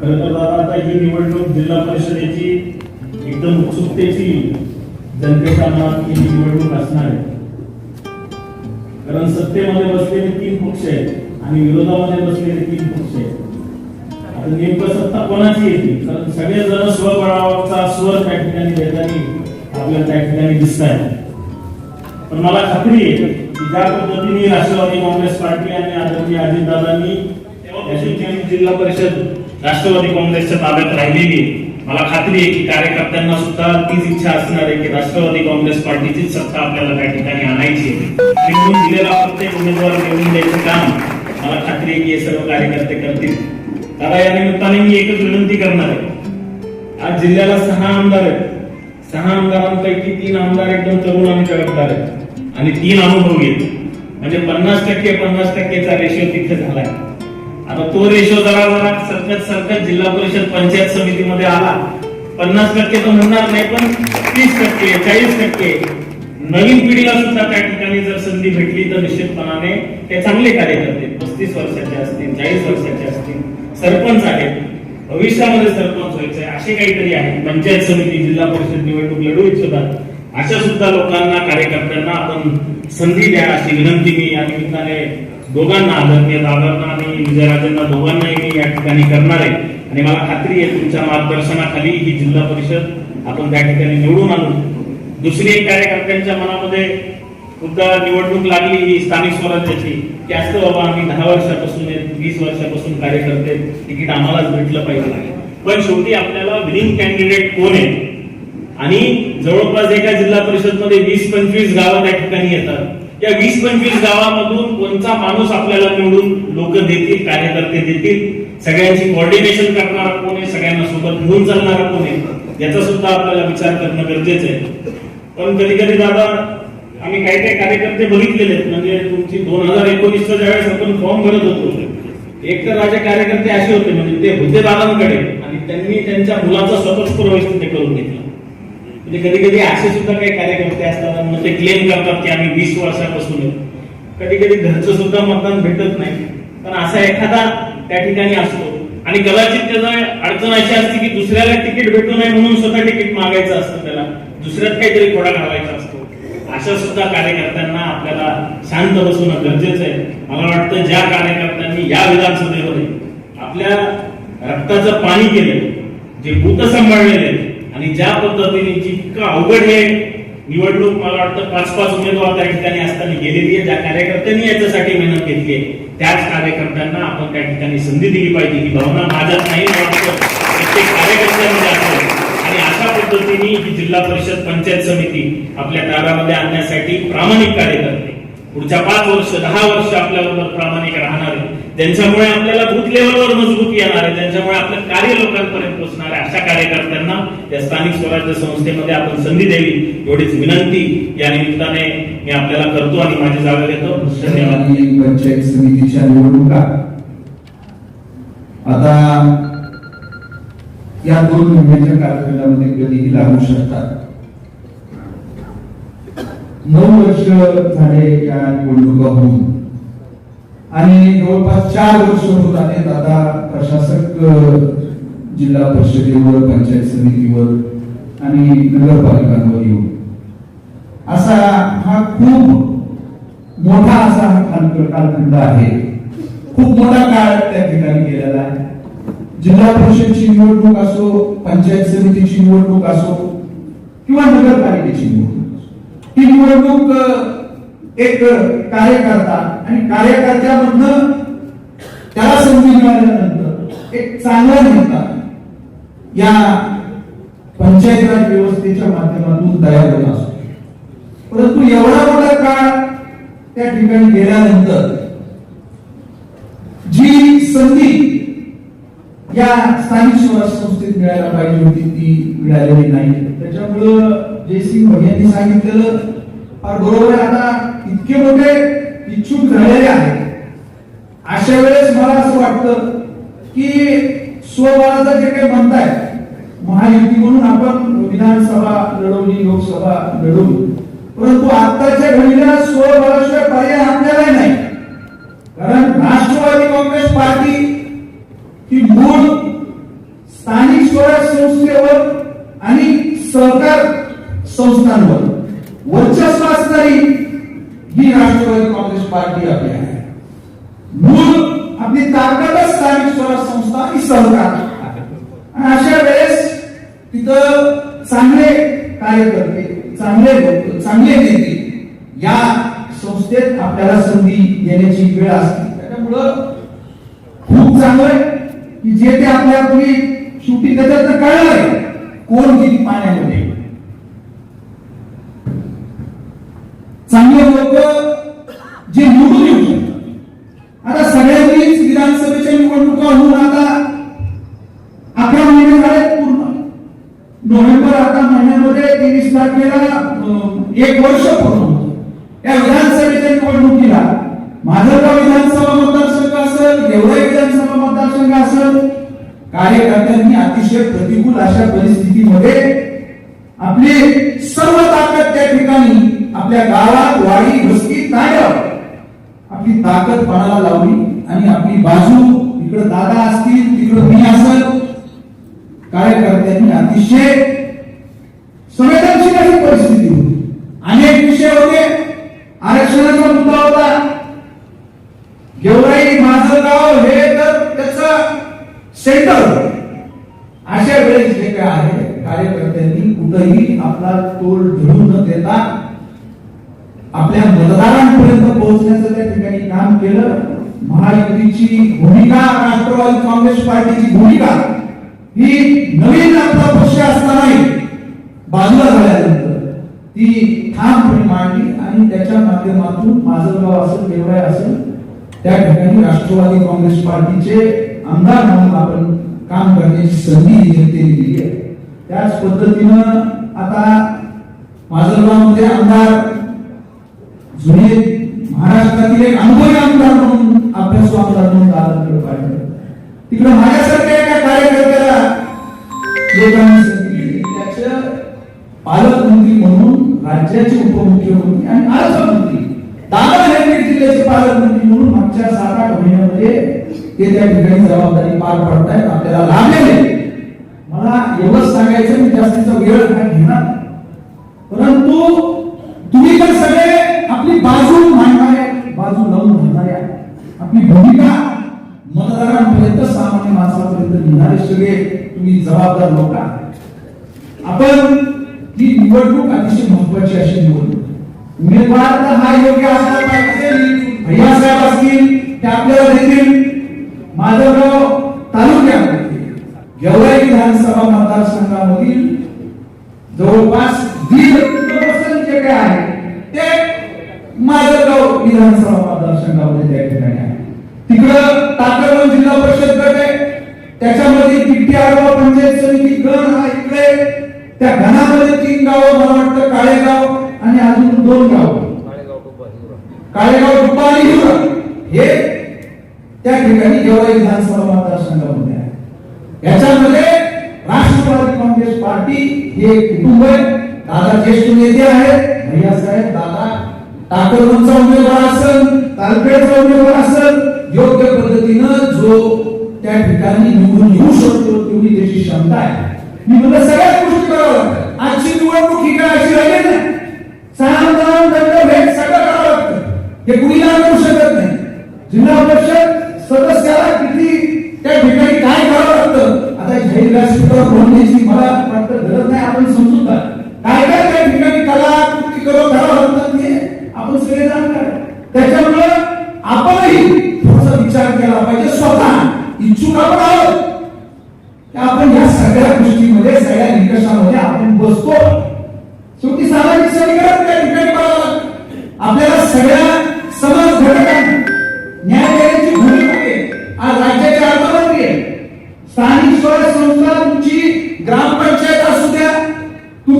खरं तर दादा आता ही निवडणूक जिल्हा परिषदेची एकदम उत्सुकतेची जनतेच्या मनात ही निवडणूक असणार आहे. कारण सत्तेमध्ये बसलेले तीन पक्ष आहेत आणि विरोधामध्ये बसलेले तीन पक्ष आहेत. आता नेमकं सत्ता कोणाची येते कारण सगळेजण स्वबळावरचा स्वर त्या ठिकाणी देताना आपल्याला त्या ठिकाणी दिसत आहे पण मला खात्री आहे की ज्या पद्धतीने राष्ट्रवादी काँग्रेस पार्टी आणि आदरणीय अजितदादांनी जिल्हा परिषद राष्ट्रवादी काँग्रेसच्या ताब्यात राहिलेली मला खात्री आहे की कार्यकर्त्यांना सुद्धा तीच इच्छा असणार आहे की राष्ट्रवादी काँग्रेस पार्टीचीच सत्ता आपल्याला त्या ठिकाणी आणायची निवडून दिलेला प्रत्येक उमेदवार निवडून द्यायचं काम. मला खात्री आहे की हे सर्व कार्यकर्ते करतील. दादा या निमित्ताने मी एकच विनंती करणार आहे. आज जिल्ह्याला सहा आमदार आहेत. सहा आमदारांपैकी तीन आमदार एकदम तरुण आणि जबाबदार आहेत. आणि तीन अनुभवी आहेत. म्हणजे पन्नास टक्के पन्नास टक्केचा रेशो तिथे झालाय. आता तो रेशो जरा जरा सरकत सरकत जिल्हा परिषद पंचायत समितीमध्ये आला. पन्नास टक्के तर म्हणणार नाही पण तीस टक्के चाळीस टक्के. नवीन पिढीला सुद्धा त्या ठिकाणी जर संधी भेटली तर निश्चितपणाने ते चांगले कार्यकर्ते पस्तीस वर्षाचे असतील चाळीस वर्षाचे असतील सरपंच आहेत. भविष्यामध्ये सरपंच व्हायचे असे काहीतरी आहे. पंचायत समिती जिल्हा परिषद निवडणूक लढू इच्छितात. अशा सुद्धा लोकांना कार्यकर्त्यांना आपण संधी द्या अशी विनंती मी या निमित्ताने दोघांना आदरणीय दादांना आणि विजयराजांना दोघांनाही मी या ठिकाणी करणार आहे. आणि मला खात्री आहे तुमच्या मार्गदर्शनाखाली ही जिल्हा परिषद आपण त्या ठिकाणी निवडून आणू. दुसरी एक कार्यकर्त्यांच्या मनामध्ये सुद्धा निवडणूक लागली ही स्थानिक स्वराज्याची. की असतं बाबा आम्ही दहा वर्षापासून वीस वर्षापासून कार्य करते तिकीट आम्हालाच भेटलं पाहिजे. पण शेवटी आपल्याला विनिंग कॅन्डिडेट कोण आहे? आणि जवळपास एका जिल्हा परिषदमध्ये वीस पंचवीस गावं त्या ठिकाणी येतात. या वीस पंचवीस गावामधून कोणता माणूस आपल्याला निवडून लोक देतील कार्यकर्ते देतील सगळ्यांची कोऑर्डिनेशन करणारा कोण आहे सगळ्यांना सोबत घेऊन चालणारा कोण आहे याचा सुद्धा आपल्याला विचार करणं गरजेचं आहे. पण कधी कधी दादा आम्ही काही काही कार्यकर्ते बघितलेले आहेत म्हणजे तुमची दोन हजार एकोणीसच्या ज्यावेळेस आपण फॉर्म भरत होतो एक तर माझे कार्यकर्ते असे होते म्हणजे ते होते दादांकडे आणि त्यांनी त्यांच्या मुलाचा स्वतःच प्रवेश तिथे करून घेतला. म्हणजे कधी कधी असे सुद्धा काही कार्यकर्ते असतात मग ते क्लेम करतात की आम्ही वीस वर्षापासून कधी कधी घरचं सुद्धा मतदान भेटत नाही. पण असा एखादा त्या ठिकाणी असतो. आणि कदाचित त्याचा अडचण अशी असते की दुसऱ्याला तिकीट भेटू नये म्हणून स्वतः तिकीट मागायचं असतं त्याला. दुसऱ्यात काहीतरी थोडा घालायचा असतो. अशा सुद्धा कार्यकर्त्यांना आपल्याला शांत बसवणं गरजेचं आहे. मला वाटतं ज्या कार्यकर्त्यांनी या विधानसभेमध्ये आपल्या रक्ताचं पाणी केलं जे भूत सांभाळलेले आणि ज्या पद्धतीने जितकं अवघड हे निवडणूक मला वाटतं पाच पाच उमेदवार त्या ठिकाणी असताना गेलेली आहे. ज्या कार्यकर्त्यांनी याच्यासाठी मेहनत घेतली आहे त्याच कार्यकर्त्यांना आपण त्या ठिकाणी संधी दिली पाहिजे. ही भावना माझ्यात नाही वाटतं प्रत्येक कार्यकर्त्यांमध्ये असेल आणि अशा पद्धतीने ही जिल्हा परिषद पंचायत समिती आपल्या ताब्यामध्ये आणण्यासाठी प्रामाणिक कार्य करते. पुढच्या पाच वर्ष दहा वर्ष आपल्याबरोबर प्रामाणिक राहणार आहे. ज्यांच्यामुळे आपल्याला बूथ लेवलवर मजबूती येणार आहे. ज्यांच्यामुळे आपलं कार्य लोकांपर्यंत पोहोचणार आहे. अशा कार्यकर्त्यांना या स्थानिक स्वराज्य संस्थेमध्ये आपण संधी द्यावी एवढीच विनंती. या निमित्ताने मी आपल्याला करतो आणि माझी जागा घेतो. धन्यवाद. पंचायत समितीच्या निवडणुका. आता या दोन महिन्याच्या कालखंडामध्ये कधीही लागू शकतात? नऊ वर्ष झाले या निवडणुका होऊन आणि जवळपास चार वर्ष होत आहेत आता प्रशासक जिल्हा परिषदेवर पंचायत समितीवर आणि नगरपालिकांवर येऊन. असा हा खूप मोठा असा हा कालखंड आहे. खूप मोठा काळ त्या ठिकाणी गेलेला आहे. जिल्हा परिषदची निवडणूक असो पंचायत समितीची निवडणूक असो किंवा नगरपालिकेची निवडणूक असो. ही निवडणूक एक कार्यकर्ता आणि कार्यकर्त्यामधन त्याला संधी मिळाल्यानंतर एक चांगला नेता या पंचायत राज व्यवस्थेच्या माध्यमातून तयार होत असतो. परंतु एवढा मोठा काळ त्या ठिकाणी गेल्यानंतर जी संधी या स्थानिक स्वराज्य संस्थेत मिळायला पाहिजे होती ती मिळालेली नाही. त्याच्यामुळं जयसिंग यांनी सांगितलेलं फार बरोबर आता इतके मोठे इच्छुक झालेले आहेत. अशा वेळेस मला असं वाटतं की स्वबळाचं जे काही म्हणताय महायुती म्हणून आपण विधानसभा लढवली लोकसभा लढवली. परंतु आताच्या घडीला स्वबळाशिवाय पर्याय आपल्याला नाही कारण राष्ट्रवादी काँग्रेस पार्टी ही मूळ ही राष्ट्रवादी काँग्रेस पार्टी आपली आहे मूळ आपली ताकदच स्थानिक स्वराज्य संस्था ही सहकार आणि अशा वेळेस तिथं चांगले कार्यकर्ते चांगले चांगले नेते या संस्थेत आपल्याला संधी देण्याची वेळ असते. त्याच्यामुळं खूप चांगलं की जे ते आपल्या तुम्ही शेवटी त्याच्यात कळलंय कोण किती पाण्यामध्ये. चांगले लोक जे नोव्हेंबर आता महिन्यामध्ये तेवीस तारखेला एक वर्ष पूर्ण होतं. या विधानसभेच्या निवडणुकीला माझा विधानसभा मतदारसंघ असेल गेवराई विधानसभा मतदारसंघ असेल कार्यकर्त्यांनी अतिशय प्रतिकूल अशा परिस्थितीमध्ये आपली सर्व ताकद त्या ठिकाणी आपल्या गावात वाडी वस्ती कायम आपली ताकद पणाला लावली आणि आपली बाजू इकडे दादा असतील तिकडे मी असेल कार्यकर्त्यांनी अतिशय संवेदनशील अशी परिस्थिती होती अनेक विषय होते आरक्षणाचा मुद्दा होता गेवराई माझं गाव हे तर त्याचं सेंटर अशा वेळेस जे काय आहे कार्यकर्त्यांनी कुठंही आपला तोल ढळून न देता आपल्या मतदारांपर्यंत पोहोचण्याचं त्या ठिकाणी काम केलं. महायुतीची भूमिका राष्ट्रवादी काँग्रेस पार्टीची भूमिका ही नवीन आपला पक्ष असतानाही बाजूला झाल्यानंतर ती ठामपणे मांडली आणि त्याच्या माध्यमातून माझं गाव असेल देवराय असेल त्या ठिकाणी राष्ट्रवादी काँग्रेस पार्टीचे आमदार म्हणून आपण काम करण्याची संधी जनतेने दिली आहे. त्याच पद्धतीनं आता माझलगावमध्ये आमदार जुने महाराष्ट्रातील एक अनुभवी आमदार म्हणून अभ्यास आमदार म्हणून दादाकडे पाहिजे तिकडे माझ्यासारख्या एका कार्यकर्त्याला लोकांनी ते त्या ठिकाणी जबाबदारी पार पडतायत आपल्याला लाभलेले मला एवढंच सांगायचं मी जास्तीचा वेळ काय घेणार. परंतु तुम्ही तर सगळे आपली बाजू मांडणारे बाजू लावून धरणारे आपली भूमिका मतदारांपर्यंत सामान्य माणसापर्यंत नेणारे सगळे तुम्ही जबाबदार लोक आहात. आपण ही निवडणूक अतिशय महत्वाची अशी निवडणूक उमेदवार तर हा योग्य असला पाहिजे. भैया साहेब असतील ते आपल्याला देतील. माधवगाव तालुक्यामध्ये गेवराई विधानसभा मतदारसंघामधील जवळपास दीड जे काय आहे ते माजलगाव विधानसभा मतदारसंघामध्ये त्या ठिकाणी आहे. तिकडं टाकरवन जिल्हा परिषद गट आहे. त्याच्यामध्ये पिट्टी आडवा पंचायत समिती गण हा इकडे त्या गणामध्ये तीन गावं मला वाटतं काळेगाव आणि अजून दोन गाव. काळेगाव हे त्या ठिकाणी गेवराई विधानसभा मतदारसंघामध्ये आहे? याच्यामध्ये राष्ट्रवादी काँग्रेस पार्टी हे एक कुटुंब आहे. दादा ज्येष्ठ नेते आहेत. भैया साहेब दादा टाकरचा उमेदवार असेल तालपेडचा उमेदवार असेल योग्य पद्धतीनं जो त्या ठिकाणी निवडून येऊ शकतो तेवढी त्याची क्षमता आहे. मी म्हणलं सगळ्याच गोष्टी करावं आजची निवडणूक ही काय अशी राहिली नाही. सहा दंड भेट सगळं करावं लागतं. हे कुणीला करू शकत नाही. जिल्हा परिषद सदस्याला किती त्या ठिकाणी काय करावं लागतं? आता जाहीर व्यासपीठावर बोलण्याची मला वाटतं गरज नाही. आपण समजून काय काय त्या ठिकाणी कला कृती करून करावं लागतं ते आपण सगळे जाणार त्याच्यामुळे त्याच्यामुळं आपणही थोडासा विचार केला पाहिजे स्वतः. इच्छुक आपण आहोत की आपण या सगळ्या गोष्टीमध्ये सगळ्या निकषामध्ये आपण बसतो. शेवटी सामाजिक समीकरण त्या ठिकाणी करावं लागतं. आपल्याला सगळ्या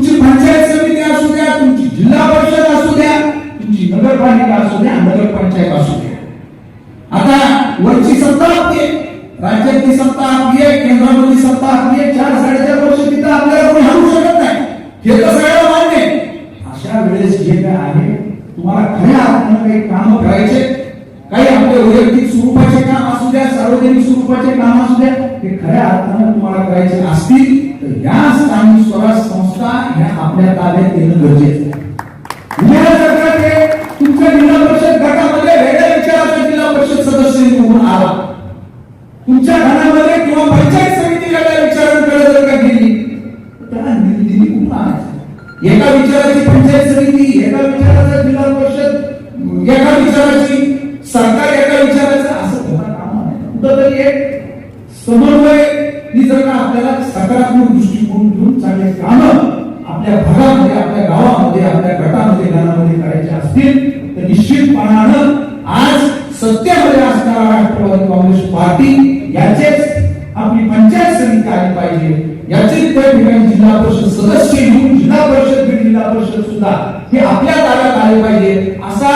तुमची पंचायत समिती असू द्या तुमची जिल्हा परिषद असू द्या तुमची नगरपालिका असू द्या नगरपंचायत असू द्या. आता वरची सत्ता आपली आहे. राज्यातली सत्ता आपली आहे केंद्रामधली सत्ता आपली आहे. चार साडेचार वर्ष तिथं आपल्याला कोणी हरवू शकत नाही. हे तर सगळ्याला मान्य अशा वेळेस जे काय आहे तुम्हाला खऱ्या अर्थानं काही काम करायचे काही आपले वैयक्तिक स्वरूपाचे काम असू द्या सार्वजनिक स्वरूपाचे काम असू द्या ते खऱ्या अर्थानं तुम्हाला करायचे असतील. तर या स्थानिक स्वराज संस्था ह्या आपल्या ताब्यात येणं गरजेचं आहे. तुमच्या जिल्हा परिषद गटामध्ये वेगळ्या विचाराचा सदस्य निवडून आला. तुमच्या घरामध्ये किंवा पंचायत समिती वेगळ्या जर का गेली एका विचाराची पंचायत समिती परिषद घेऊन जिल्हा परिषद बीड जिल्हा परिषद सुद्धा हे आपल्या ताब्यात आले पाहिजे. असा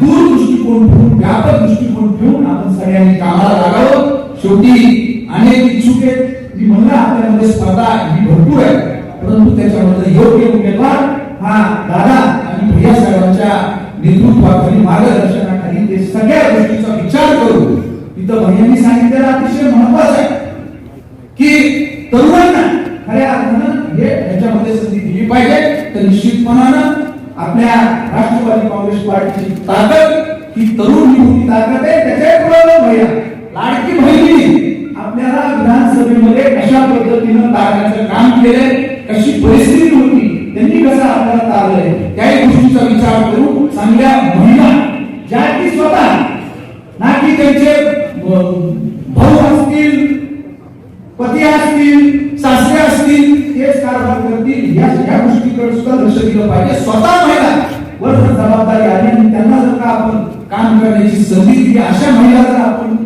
दूर दृष्टिकोन ठेवून व्यापक दृष्टिकोन ठेवून आपण सगळ्यांनी कामाला लागावं. शेवटी अनेक इच्छुक आहेत. मी म्हणलं आपल्यामध्ये स्पर्धा ही भरपूर आहे. परंतु त्याच्यामध्ये योग्य उमेदवार हा दादा आणि भैया साहेबांच्या नेतृत्वाखाली मार्गदर्शनाखाली ते सगळ्या गोष्टीचा विचार करून इथं भैयांनी सांगितलेलं अतिशय महत्वाचं आहे की तरुणांना खऱ्या अर्थानं हे ह्याच्यामध्ये संधी दिली पाहिजे. तर निश्चितपणानं आपल्या राष्ट्रवादी काँग्रेस पार्टीची ताकद ही तरुण ही मोठी ताकद आहे त्याच्यापुढे भैया लाडकी बहिणी आपल्याला विधानसभेमध्ये कशा पद्धतीनं तारण्याचं काम केलंय कशी परिस्थिती होती त्यांनी कसं आपल्याला तारलंय त्याही गोष्टीचा विचार करू चांगल्या महिला ज्या की स्वतः ना की त्यांचे गोष्टीकडे सुद्धा लक्ष दिलं पाहिजे. स्वतः महिला वर जबाबदारी आली आणि त्यांना जर का आपण काम करण्याची संधी दिली अशा महिला जर आपण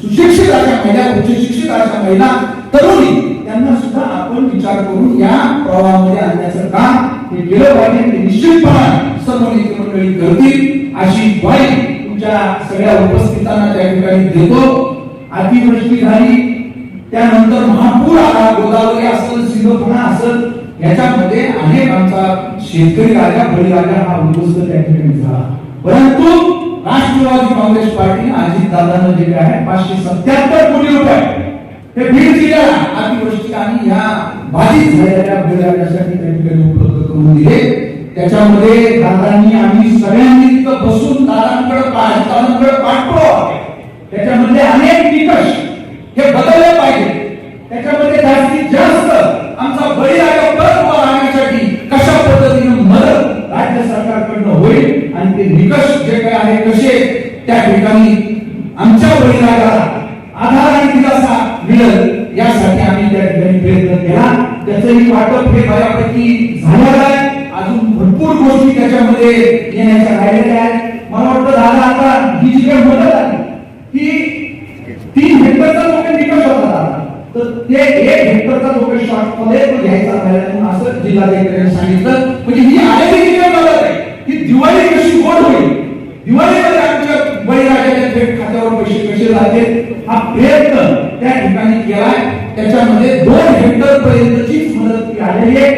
सुशिक्षित अशा महिला उच्च अशा महिला तरुणी त्यांना सुद्धा आपण विचार करून या प्रवाहामध्ये आणण्याचं काम हे केलं पाहिजे. ते निश्चितपणे सर्व नेते मंडळी करतील. अशी ग्वाही तुमच्या सगळ्या उपस्थितांना त्या ठिकाणी देतो. अतिवृष्टी झाली त्यानंतर महापूर आला गोदावरी असेल सिंधुफणा असेल याच्यामध्ये अनेक आमचा शेतकरी राजा बळीराजा हा उद्ध्वस्त त्या ठिकाणी झाला. परंतु राष्ट्रवादी काँग्रेस पार्टी अजित दादानं जे काय आहे पाचशे सत्याहत्तर कोटी रुपये. हे बीड जिल्ह्याला अतिवृष्टी आणि या बाधित झालेल्या बळीराजासाठी त्या ठिकाणी उपलब्ध करून दिले. त्याच्यामध्ये दादांनी आम्ही गोष्टी येण्याच्या राहिलेल्या आहेत मला वाटतं दादा आता ही जी काही मदत आहे ही तीन हेक्टरचा लोक निकष होता दादा, तर ते एक हेक्टरचा लोक शॉर्टमध्ये तो घ्यायचा राहिला म्हणून असं जिल्हाधिकाऱ्यांनी सांगितलं म्हणजे ही आलेली जी काही मदत आहे ही दिवाळी कशी गोड होईल दिवाळीमध्ये आमच्या बळीराजाच्या थेट खात्यावर पैसे कसे जाते हा प्रयत्न त्या ठिकाणी केलाय त्याच्यामध्ये दोन हेक्टर पर्यंतचीच मदत आलेली आहे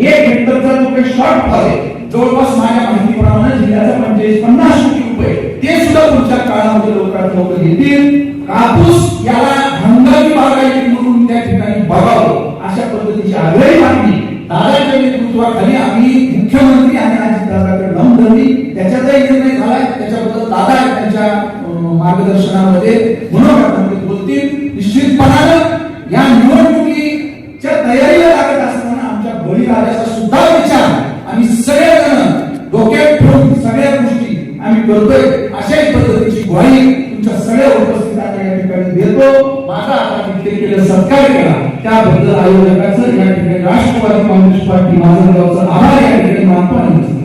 एक हेक्टरचा जो काही शॉर्ट फॉल आहे जवळपास माझ्या माहितीप्रमाणे जिल्ह्याचा पंचेचाळीस पन्नास कोटी रुपये ते सुद्धा पुढच्या काळामध्ये लवकरात लवकर येतील कापूस याला हंगामी बागायती म्हणून त्या ठिकाणी बघावं अशा पद्धतीची आग्रही मागणी दादाच्या नेतृत्वाखाली आम्ही मुख्यमंत्री आणि अजितदादाकडे लावून धरली. त्याच्यातही निर्णय झालाय. त्याच्याबद्दल दादा त्यांच्या मार्गदर्शनामध्ये मनोगटामध्ये बोलतील. निश्चितपणानं या निवडणुकीच्या तयारीला लागत असताना आमच्या बळी आल्याचा आता केलेला सत्कार केला. त्याबद्दल आयोजकाचं या ठिकाणी राष्ट्रवादी काँग्रेस पार्टी माझं गावचं आभार या ठिकाणी मानतो आणि